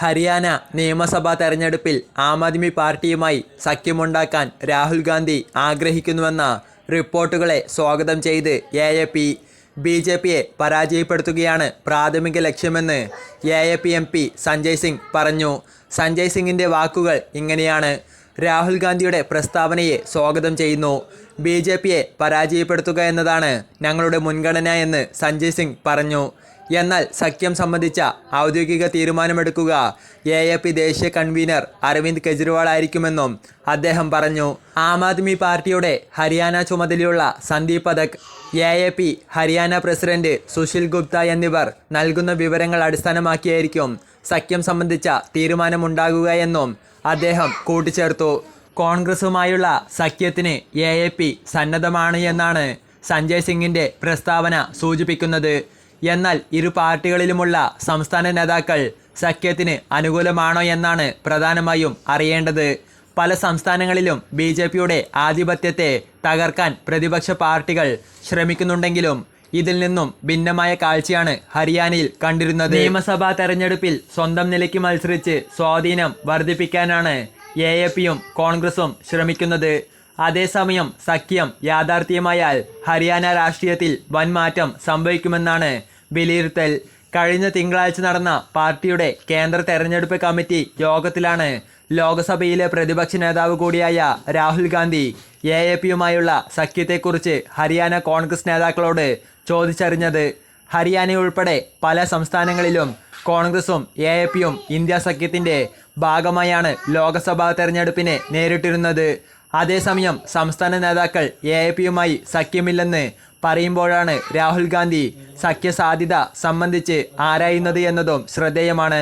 ഹരിയാന നിയമസഭാ തെരഞ്ഞെടുപ്പിൽ ആം ആദ്മി പാർട്ടിയുമായി സഖ്യമുണ്ടാക്കാൻ രാഹുൽ ഗാന്ധി ആഗ്രഹിക്കുന്നുവെന്ന റിപ്പോർട്ടുകളെ സ്വാഗതം ചെയ്ത് A A P B J പിയെ പരാജയപ്പെടുത്തുകയാണ് പ്രാഥമിക ലക്ഷ്യമെന്ന് A A P M P Sanjay Singh പറഞ്ഞു. സഞ്ജയ് സിംഗിന്റെ വാക്കുകൾ ഇങ്ങനെയാണ്. രാഹുൽ ഗാന്ധിയുടെ പ്രസ്താവനയെ സ്വാഗതം ചെയ്യുന്നു. ബി ജെ പിയെ പരാജയപ്പെടുത്തുക എന്നതാണ് ഞങ്ങളുടെ മുൻഗണന എന്ന് സഞ്ജയ് സിംഗ് പറഞ്ഞു. എന്നാൽ സഖ്യം സംബന്ധിച്ച ഔദ്യോഗിക തീരുമാനമെടുക്കുക. എ. എ. പി ദേശീയ കൺവീനർ അരവിന്ദ് കെജ്രിവാൾ ആയിരിക്കുമെന്നും അദ്ദേഹം പറഞ്ഞു. ആം ആദ്മി പാർട്ടിയുടെ ഹരിയാന ചുമതലയുള്ള Sandeep Pathak A. A. P Haryana president Sushil Gupta എന്നിവർ നൽകുന്ന വിവരങ്ങൾ അടിസ്ഥാനമാക്കിയായിരിക്കും സഖ്യം സംബന്ധിച്ച തീരുമാനമുണ്ടാകുക എന്നും അദ്ദേഹം കൂട്ടിച്ചേർത്തു. കോൺഗ്രസുമായുള്ള സഖ്യത്തിന് എ. എ. പി സന്നദ്ധമാണ് എന്നാണ് സഞ്ജയ് സിംഗിന്റെ പ്രസ്താവന സൂചിപ്പിക്കുന്നത്. എന്നാൽ ഇരു പാർട്ടികളിലുമുള്ള സംസ്ഥാന നേതാക്കൾ സഖ്യത്തിന് അനുകൂലമാണോ എന്നാണ് പ്രധാനമായും അറിയേണ്ടത്. പല സംസ്ഥാനങ്ങളിലും ബി ജെ പിയുടെ ആധിപത്യത്തെ തകർക്കാൻ പ്രതിപക്ഷ പാർട്ടികൾ ശ്രമിക്കുന്നുണ്ടെങ്കിലും ഇതിൽ നിന്നും ഭിന്നമായ കാഴ്ചയാണ് ഹരിയാനയിൽ കണ്ടിരുന്നത്. നിയമസഭാ തെരഞ്ഞെടുപ്പിൽ സ്വന്തം നിലയ്ക്ക് മത്സരിച്ച് സ്വാധീനം വർദ്ധിപ്പിക്കാനാണ് എ എ പിയും കോൺഗ്രസും ശ്രമിക്കുന്നത്. അതേസമയം സഖ്യം യാഥാർത്ഥ്യമായാൽ ഹരിയാന രാഷ്ട്രീയത്തിൽ വൻ മാറ്റം സംഭവിക്കുമെന്നാണ് വിലയിരുത്തൽ. കഴിഞ്ഞ തിങ്കളാഴ്ച നടന്ന പാർട്ടിയുടെ കേന്ദ്ര തെരഞ്ഞെടുപ്പ് കമ്മിറ്റി യോഗത്തിലാണ് ലോക്സഭയിലെ പ്രതിപക്ഷ നേതാവ് കൂടിയായ രാഹുൽ ഗാന്ധി എ എ പിയുമായുള്ള സഖ്യത്തെക്കുറിച്ച് ഹരിയാന കോൺഗ്രസ് നേതാക്കളോട് ചോദിച്ചറിഞ്ഞത്. ഹരിയാനയുൾപ്പെടെ പല സംസ്ഥാനങ്ങളിലും കോൺഗ്രസും എ എ പിയും ഇന്ത്യ സഖ്യത്തിന്റെ ഭാഗമായാണ് ലോക്സഭാ തെരഞ്ഞെടുപ്പിനെ നേരിട്ടിരുന്നത്. അതേസമയം സംസ്ഥാന നേതാക്കൾ എ എ പിയുമായി സഖ്യമില്ലെന്ന് പറയുമ്പോഴാണ് രാഹുൽ ഗാന്ധി സഖ്യസാധ്യത സംബന്ധിച്ച് ആരായുന്നത് എന്നതും ശ്രദ്ധേയമാണ്.